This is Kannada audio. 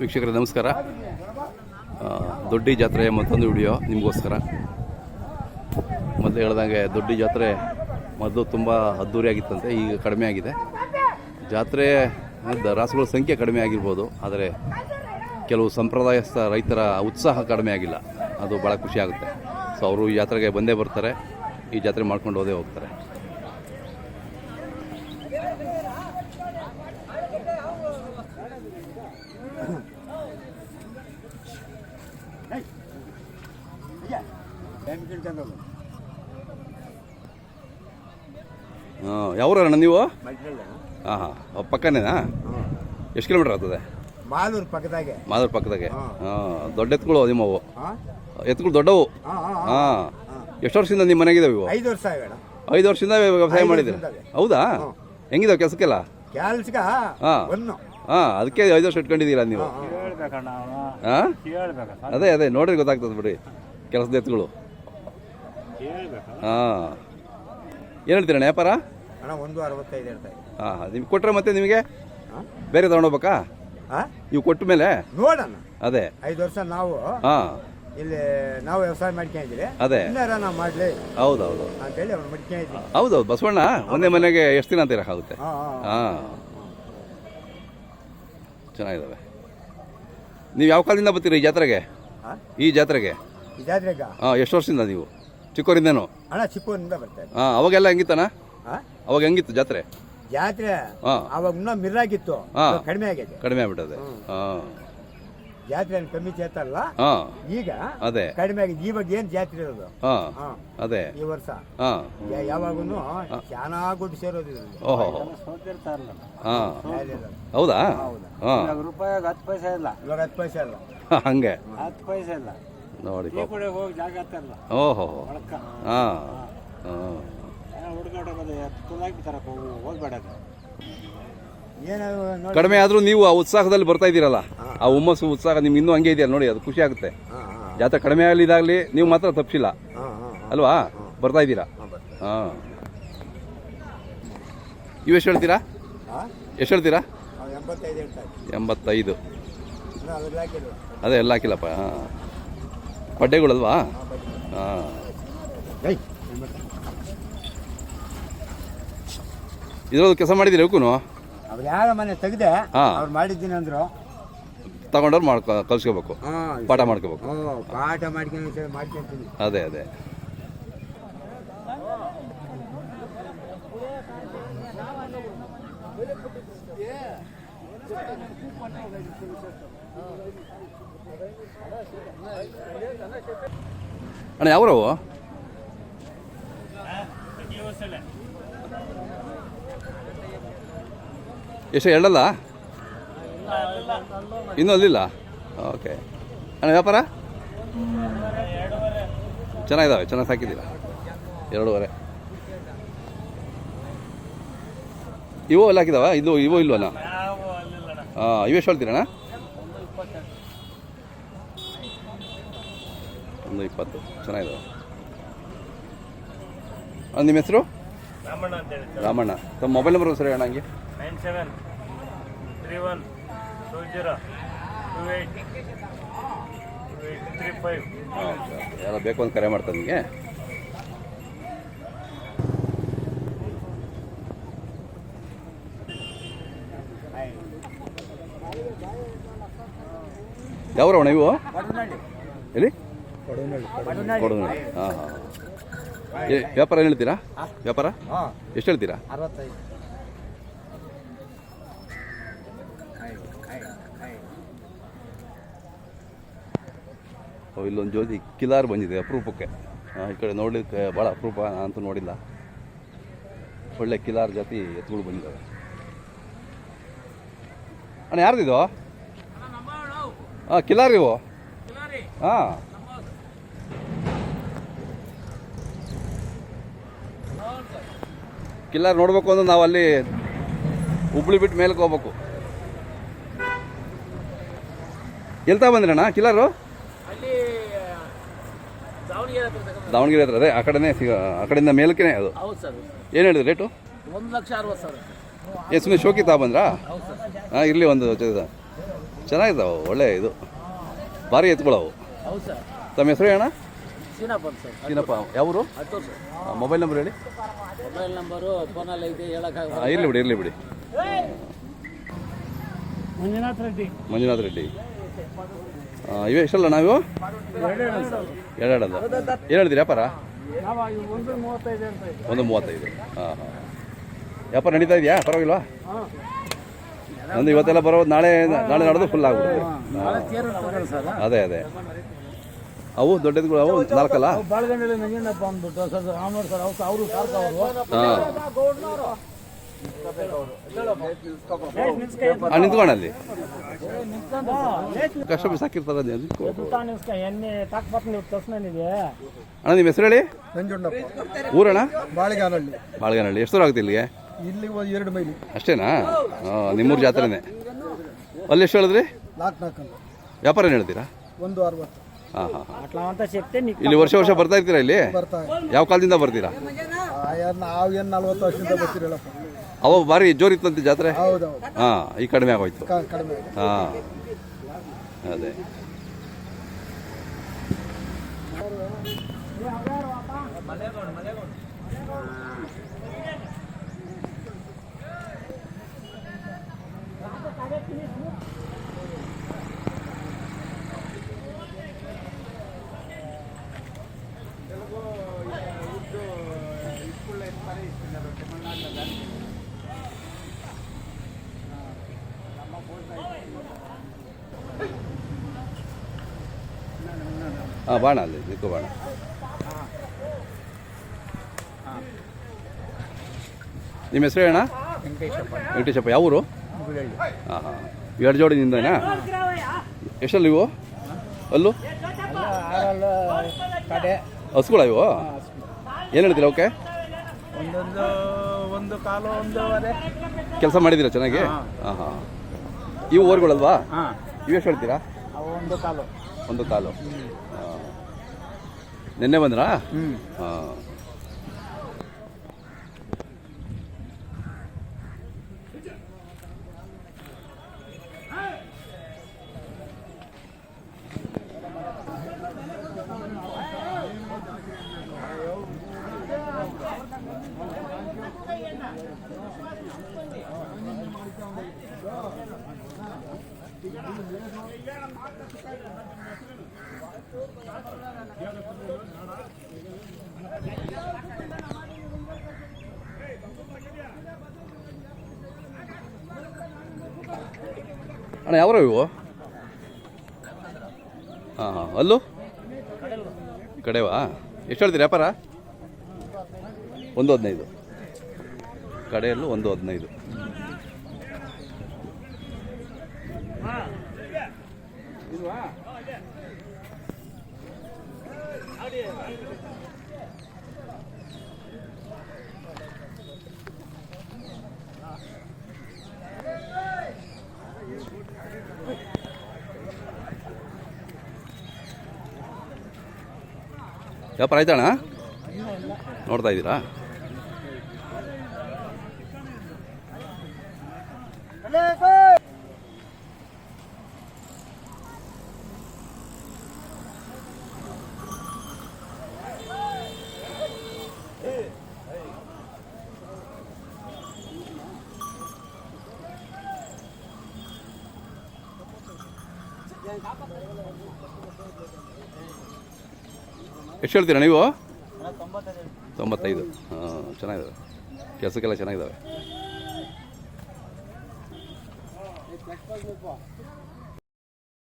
ವೀಕ್ಷಕರೇ, ನಮಸ್ಕಾರ. ದೊಡ್ಡಿ ಜಾತ್ರೆಯ ಮತ್ತೊಂದು ವಿಡಿಯೋ ನಿಮಗೋಸ್ಕರ. ಮೊದಲು ಹೇಳ್ದಂಗೆ ದೊಡ್ಡಿ ಜಾತ್ರೆ ಮೊದಲು ತುಂಬ ಅದ್ಧೂರಿಯಾಗಿತ್ತಂತೆ ಈಗ ಕಡಿಮೆ ಆಗಿದೆ. ಜಾತ್ರೆ ರಾಸುಗಳ ಸಂಖ್ಯೆ ಕಡಿಮೆ ಆಗಿರ್ಬೋದು, ಆದರೆ ಕೆಲವು ಸಂಪ್ರದಾಯಸ್ಥ ರೈತರ ಉತ್ಸಾಹ ಕಡಿಮೆ ಆಗಿಲ್ಲ. ಅದು ಭಾಳ ಖುಷಿ ಆಗುತ್ತೆ. ಸೊ, ಅವರು ಈ ಜಾತ್ರೆಗೆ ಬಂದೇ ಬರ್ತಾರೆ, ಈ ಜಾತ್ರೆ ಮಾಡ್ಕೊಂಡು ಹೋದೇ ಹೋಗ್ತಾರೆ. ಯಾವ್ರಣ್ಣ ನೀವು? ಹಾಂ ಹಾಂ. ಪಕ್ಕನೇನಾ? ಎಷ್ಟು ಕಿಲೋಮೀಟ್ರ್ ಆಗ್ತದೆ? ಮಾದೂರ್ ಪಕ್ಕದಾಗೆ. ಮಾದೂರು ಪಕ್ಕದಾಗೆ? ಹಾಂ. ದೊಡ್ಡ ಎತ್ತುಗಳು ನಿಮ್ಮವು? ಅವು ಎತ್ತುಗಳು ದೊಡ್ಡವು? ಹಾಂ ಹಾಂ ಹಾಂ. ಎಷ್ಟು ವರ್ಷದಿಂದ ನಿಮ್ಮ ಮನೆಗಿದಾವೆ ಇವು? ಐದು ವರ್ಷ ಐದು ವರ್ಷದಿಂದ ವ್ಯವಸಾಯ ಮಾಡಿದ್ರಿ ಹೌದಾ? ಹೆಂಗಿದಾವೆ ಕೆಲಸಕ್ಕೆಲ್ಲ? ಕೆಲ್ಸಕ ಹಾಂ. ಒಂದು. ಹಾಂ ಅದಕ್ಕೆ ಐದು ವರ್ಷ ಇಟ್ಕೊಂಡಿದ್ದೀರಾ ನೀವು? ಹಾಂ ಅದೇ ಅದೇ. ನೋಡ್ರಿ ಗೊತ್ತಾಗ್ತದೆ ಬಿಡಿ. ಕೆಲಸದ ಎತ್ತುಗಳು. ಹಾಂ. ಏನು ಹೇಳ್ತೀರಣ್ಣ ವ್ಯಾಪಾರ? ಅಣ್ಣ ಒಂದು ಅರವತ್ತೈದು ಹೇಳ್ತಾ ಇದ್ದೀನಿ. ಹಾಂ ಹಾಂ. ನಿಮ್ಗೆ ಕೊಟ್ಟರೆ ಮತ್ತೆ ನಿಮಗೆ ಹಾಂ ಬೇರೆ ತಗೊಂಡೋಗ್ಬೇಕಾ ಹಾಂ ನೀವು ಕೊಟ್ಟ ಮೇಲೆ? ನೋಡೋಣ ಅದೇ. ಐದು ವರ್ಷ ನಾವು ಹಾಂ. ಇಲ್ಲಿ ನಾವು ವ್ಯವಸಾಯ ಮಾಡ್ಕೊಂಡಿದ್ದೀವಿ ಅದೇ. ಇನ್ನಾರ ನಾವು ಮಾಡಲಿ ಹೌದು ಹೌದು ಅಂತೇಳಿ ಅವ್ನು ಮಾಡ್ಕೊಂಡಿದ್ದೀನಿ ಹೌದೌದು ಬಸವಣ್ಣ ಒಂದೇ ಮನೆಗೆ ಎಷ್ಟು ದಿನ ಅಂತ ಇರೋಕ್ಕಾಗುತ್ತೆ ಹಾಂ ಹಾಂ ಹಾಂ. ಚೆನ್ನಾಗಿದ್ದಾವೆ ನೀವು ಯಾವ ಕಾಲದಿಂದ ಬರ್ತೀರಿ ಈ ಜಾತ್ರೆಗೆ? ಹಾಂ ಈ ಜಾತ್ರೆಗೆ? ಇದಾದ್ರೆಗ ಹಾಂ ಎಷ್ಟು ವರ್ಷದಿಂದ ನೀವು? ಚಿಕ್ಕವರಿಂದೇನು ಅಣ್ಣ ಚಿಕ್ಕೂರಿಂದ ಬರ್ತಾ ಇದ್ದೆ. ಹಾಂ ಅವಾಗೆಲ್ಲ ಹೆಂಗಿತ್ತಣ್ಣ? ಹಾಂ ಅವಾಗ ಹೆಂಗಿತ್ತು ಜಾತ್ರೆ? ಜಾತ್ರೆ ಹಾಂ ಅವಾಗ ಇನ್ನೂ ಮಿರ್ರಾಗಿತ್ತು. ಹಾ. ಇವಾಗ ಕಡಿಮೆ ಆಗಿದೆ ಕಡಿಮೆ ಆಗ್ಬಿಟ್ಟದೆ. ಹಾಂ ಜಾತ್ರೆ ಏನು ಕಮ್ಮಿ ಚೇತಲ್ಲ ಹಾಂ ಈಗ ಅದೇ. ಕಡಿಮೆ ಆಗಿದೆ. ಇವಾಗ ಏನು ಜಾತ್ರೆ ಇರೋದು? ಹಾಂ ಹಾಂ ಅದೇ. ಈ ವರ್ಷ. ಹಾಂ ಯಾವಾಗೂ ಚೆನ್ನಾಗಿ ದುಡ್ಡು ಸೇರೋದು ಇದರಲ್ಲಿ. ಓಹೋ. ಸೋತಿರ್ತಾರಲ್ಲ ಹಾಂ ಹೌದಾ. ಹೌದಾ. ಹಾಂ ರೂಪಾಯಿಗೆ ಹತ್ತು ಪೈಸೆ ಇಲ್ಲ. ಇವಾಗ ಹತ್ತು ಪೈಸೆ ಅಲ್ಲ ಹಂಗೆ. ಹತ್ತು ಪೈಸೆ ಇಲ್ಲ. ನೋಡಿ ಹೋಗಿ ಜಾಗ ಓಹೋ ಒಳಕ್ಕ ಹಾಂ. ಹಾಂ. ಹುಡುಗಾಟ ಬಂದು ತುಲಾಕಿ ತರಕ ಹೋಗ್ಬೇಡ ಏನು ನೋಡಿ. ಕಡಿಮೆ ಆದರೂ ನೀವು ಆ ಉತ್ಸಾಹದಲ್ಲಿ ಬರ್ತಾ ಇದ್ದೀರಲ್ಲ ಆ ಹುಮ್ಮಸ್ಸು ಉತ್ಸಾಹ ನಿಮ್ಗೆ ಇನ್ನೂ ಹಂಗೆ ಇದೆಯಲ್ಲ ನೋಡಿ ಅದು ಖುಷಿ ಆಗುತ್ತೆ. ಜಾತ್ರೆ ಕಡಿಮೆ ಆಗಲಿ ಇದಾಗಲಿ ನೀವು ಮಾತ್ರ ತಪ್ಪಿಸಿಲ್ಲ ಹಾಂ ಹಾಂ ಅಲ್ವಾ? ಬರ್ತಾ ಇದ್ದೀರಾ? ಹಾಂ ನೀವು ಎಷ್ಟು ಹೇಳ್ತೀರಾ? ಎಷ್ಟು ಹೇಳ್ತೀರಾ? ಎಂಬತ್ತೈದು ಅದೇ ಎಲ್ಲ ಹಾಕಿಲ್ಲಪ್ಪ. ಹಾಂ. ಬಡ್ಡೆಗಳಲ್ವಾ? ಹಾಂ ಇದ್ರದ್ದು ಕೆಲಸ ಮಾಡಿದಿರಿ ಅವಕ್ಕೂ ಅವ್ರು ಯಾರ ಮನೆ ತೆಗ್ದೆ ಹಾಂ. ಅವ್ರು ಮಾಡಿದ್ದೀನಿ ಅಂದ್ರು. ತಗೊಂಡವ್ರು ಮಾಡ್ಕೊ ಕಲ್ಸ್ಕೋಬೇಕು. ಹಾಂ ಪಾಠ ಮಾಡ್ಕೋಬೇಕು. ಪಾಠ ಮಾಡ್ಕೊಂಡು ಮಾಡ್ಕೊಂತೀನಿ. ಅದೇ ಅದೇ. ಅಣ್ಣ ಯಾವ್ರವು ಎಷ್ಟು ಎರಡಲ್ಲ? ಇನ್ನೂ ಅಲ್ಲಿಲ್ಲ? ಓಕೆ ಅಣ್ಣ ವ್ಯಾಪಾರ? ಚೆನ್ನಾಗಿದ್ದಾವೆ ಚೆನ್ನಾಗಿ ಸಾಕಿದ್ದೀರಾ? ಎರಡೂವರೆ. ಇವು ಎಲ್ಲ ಹಾಕಿದಾವ? ಇದು ಇವು ಇಲ್ವಣ್ಣ ಹಾಂ ಇವೆಷ್ಟು ಹೇಳ್ತೀರಣ್ಣ? ಒಂದು ಇಪ್ಪತ್ತು. ಚೆನ್ನಾಗಿದೆ. ನಿಮ್ಮ ಹೆಸರು? ರಾಮಣ್ಣ ಅಂತ ಹೇಳಿ ರಾಮಣ್ಣ. ತಮ್ಮ ಮೊಬೈಲ್ ನಂಬರ್ ಸರಿ ಅಣ್ಣ ಹಂಗೆ nine seven three one two zero two eight two eight three five. ಹಾಂ ಯಾರೋ ಬೇಕು ಅಂತ ಕರೆ ಮಾಡ್ತಾರೆ ನಿಮಗೆ. ಯಾವ್ರವಣ ಇವು? ಎಲ್ಲಿ? ಕೊಡೋಣ ಹಾಂ ಹಾಂ ವ್ಯಾಪಾರ ಏನು ಹೇಳ್ತೀರಾ? ವ್ಯಾಪಾರ? ಹಾಂ. ಎಷ್ಟು ಹೇಳ್ತೀರಾ? ಇಲ್ಲೊಂದು ಜ್ಯೋತಿ ಕಿಲಾರ್ ಬಂದಿದೆ ಅಪರೂಪಕ್ಕೆ. ಈ ಕಡೆ ನೋಡಲಿಕ್ಕೆ ಭಾಳ ಅಪರೂಪ ಅಂತೂ ನೋಡಿಲ್ಲ. ಒಳ್ಳೆ ಕಿಲಾರ್ ಜಾತಿ ಎತ್ತುಗಳು ಬಂದಿದ್ದಾವೆ ಅಣ್ಣ ಯಾರ್ದಿದು? ಹಾಂ ಕಿಲಾರ್ ಇವು ಹಾಂ. ಕಿಲಾರ್ ನೋಡ್ಬೇಕು ಅಂದ್ರೆ ನಾವು ಅಲ್ಲಿ ಹುಬ್ಳಿ ಬಿಟ್ಟು ಮೇಲಕ್ಕೆ ಹೋಗ್ಬೇಕು. ಎಲ್ತಾ ಬಂದ್ರಣ್ಣ ಕಿಲ್ಲರು? ದಾವಣಗೆರೆ ಹತ್ರ ಅದೇ ಆ ಕಡೆನೇ ಸಿಗ ಆ ಕಡೆಯಿಂದ ಮೇಲಕ್ಕೆ ಅದು. ಏನು ಹೇಳಿದ್ರು ರೇಟು? ಒಂದು ಲಕ್ಷ ಅರವತ್ತು ಸಾವಿರ ಏ ಸುಮ್ಮನೆ ಶೋಕಿ ತಾ ಬಂದ್ರಾ? ಹೌದು ಸರ್. ಹಾಂ ಇರಲಿ ಒಂದು ಜ- ಚೆನ್ನಾಗಿದ್ದಾವೆ ಒಳ್ಳೆ ಇದು. ಭಾರಿ ಎತ್ಕೊಳ್ಳವು ತಮ್ಮ ಹೆಸರು ಅಣ್ಣ ಸೀನಪ್ಪ ಅಂತ ಸರ್. ಏನಪ್ಪ ಯಾವರು? ಸರ್. ಮೊಬೈಲ್ ನಂಬರ್ ಹೇಳಿ. ಮೊಬೈಲ್ ನಂಬರು ಫೋನಲ್ಲಿ ಐತೆ ಇರಲಿ ಬಿಡಿ ಇರಲಿ ಬಿಡಿ. ಮಂಜುನಾಥ್ ರೆಡ್ಡಿ. ಮಂಜುನಾಥ್ ರೆಡ್ಡಿ. ಇವೇ ಎಷ್ಟಲ್ಲ ನಾವು ಎರಡೆರಡಲ್ಲ. ಏನು ಹೇಳಿದಿರಿ ವ್ಯಾಪಾರ? ನಾವು ಒಂದು ಮೂವತ್ತೈದು ಹಾಂ ಹಾಂ. ವ್ಯಾಪಾರ ನಡೀತಾ ಇದೆಯಾ? ಪರವಾಗಿಲ್ವಾ? ನಂದು ಇವತ್ತೆಲ್ಲ ಬರೋದು ನಾಳೆ ನಾಳೆ ನಡೆದು ಫುಲ್ ಆಗ್ಬಿಡುತ್ತೆ ಅದೇ ಅದೇ. ಅವು ದೊಡ್ಡದ್ಗಳು ಅವು ನಾಲ್ಕಲ್ಲ? ಬಾಳಗಂಡಲ್ಲಿ ನಂಜಣ್ಣಪ್ಪ ಅಂದ್ಬಿಟ್ಟು ಸರ್ ರಾಮನವ್ರು ಸರ್ ಅವ್ರು ಅವರು ಸಾರ್ಕ ಅವರು. ಹಾಂ. ಅಲ್ಲಿ. ಕಷ್ಟ ಸಾಕಿರ್ತಾರೆ ಅಣ್ಣ ನಿಮ್ಮ ಹೆಸರು ಹೇಳಿ? ನಂಜುಂಡಪ್ಪ. ಊರಣ್ಣ? ಬಾಳೆಗಾನಹಳ್ಳಿ. ಬಾಳ್ಗನಹಳ್ಳಿ. ಎಷ್ಟು ದೂರ ಆಗುತ್ತೆ ಇಲ್ಲಿಗೆ? ಇಲ್ಲಿ ಒಂದು ಎರಡು ಮೈಲಿ. ಅಷ್ಟೇನಾ? ಹಾಂ ನಿಮ್ಮೂರು ಜಾತ್ರೆನೇ. ಅಲ್ಲಿ ಎಷ್ಟು ಹೇಳಿದ್ರಿ? ನಾಲ್ಕು ನಾಲ್ಕು. ವ್ಯಾಪಾರ ಏನು ಹೇಳ್ತೀರಾ? ಒಂದು ಅರವತ್ತು. ಹಾಂ ಹಾಂ ಹಾಂ ಅಟ್లా ಅಂತ ಶಕ್ತಿ ಇಲ್ಲಿ ವರ್ಷ ವರ್ಷ ಬರ್ತಾ ಇರ್ತೀರಾ ಇಲ್ಲಿ? ಬರ್ತಾ ಯಾವ ಕಾಲದಿಂದ ಬರ್ತೀರಾ? ನಾವು ಏನು ನಲ್ವತ್ತು ವರ್ಷದಿಂದ ಬರ್ತಿರಲ್ಲಪ್ಪ. ಅವ ಭಾರಿ ಜೋರಿತ್ತಂತೆ ಜಾತ್ರೆ? ಹೌದೌದು. ಹಾಂ ಈಗ ಕಡಿಮೆ ಆಗೋಯ್ತು. ಕ- ಕಡಿಮೆ ಹಾಂ. ಅದೇ. ಹಾಂ ಬಾಣ ಅಲ್ಲಿ ನಿಕ್ಕು ಬಾಣ. ನಿಮ್ಮ ಹೆಸರು ಅಣ್ಣ ವೆಂಕಟೇಶಪ್ಪ. ಯಾವ ಊರು? ಹಾಂ ಹಾಂ ಎರಡು ಜೋಡಿ ನಿಂದ ಎಷ್ಟಲ್ಲಿ ಇವು? ಅಲ್ಲು? ಹಸುಗಳ ಇವು? ಏನು ಹೇಳ್ತೀರಾ ಓಕೆ ಒಂದೊಂದು ಒಂದು ಕಾಲು ಒಂದೂವರೆ. ಕೆಲಸ ಮಾಡಿದ್ದೀರಾ ಚೆನ್ನಾಗಿ? ಹಾಂ. ಹಾಂ ಇವು ಓರ್ಗಳಲ್ವಾ ಹಾಂ. ಇವು ಎಷ್ಟು ಹೇಳ್ತೀರಾ? ಅವು ಒಂದು ಕಾಲು. ಒಂದು ಕಾಲು. ನಿನ್ನೆ ಬಂದ್ರಾ? ಹಾಂ. ಅಣ್ಣ ಯಾವ ಇವು? ಹಾಂ ಹಾಂ, ಅಲ್ಲು? ಕಡೆವಾ? ಎಷ್ಟು ಹೇಳ್ತೀರಿ ವ್ಯಾಪಾರ? ಒಂದು ಹದಿನೈದು. ಕಡೆಯಲ್ಲೂ ಒಂದು ಹದಿನೈದು. ವ್ಯಾಪಾರ ಆಯ್ತಣ್ಣ ನೋಡ್ತಾ ಇದ್ದೀರಾ? ಎಷ್ಟು ಹೇಳ್ತೀರಾ ನೀವು? ತೊಂಬತ್ತೈದು ಹಾಂ ಚೆನ್ನಾಗಿದ್ದಾವೆ. ಕೆಲಸಕ್ಕೆಲ್ಲ ಚೆನ್ನಾಗಿದ್ದಾವೆ.